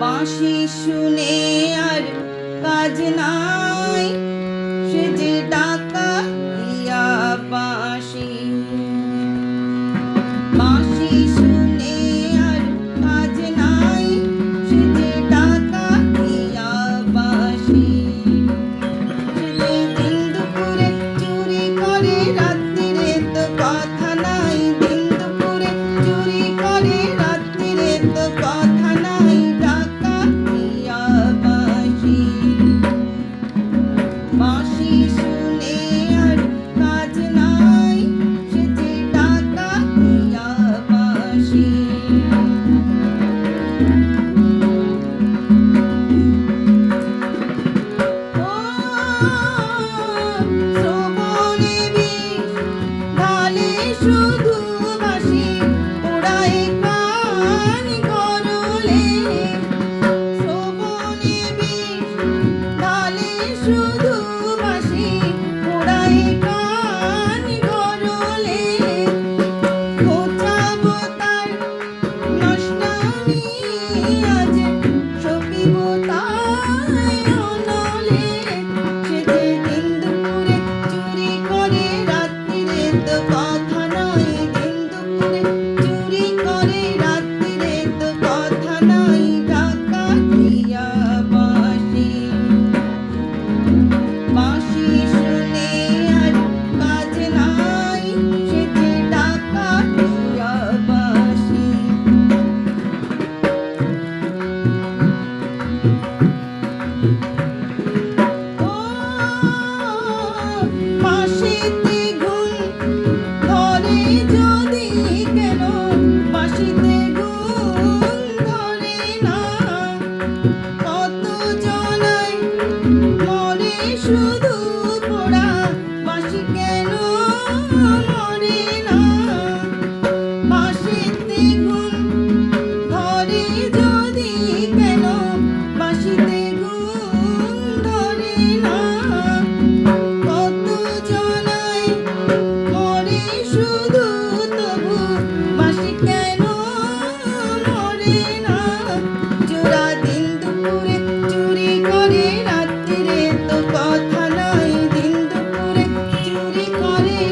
বাঁশি শুনে আর কাজ নাই সে যে Hare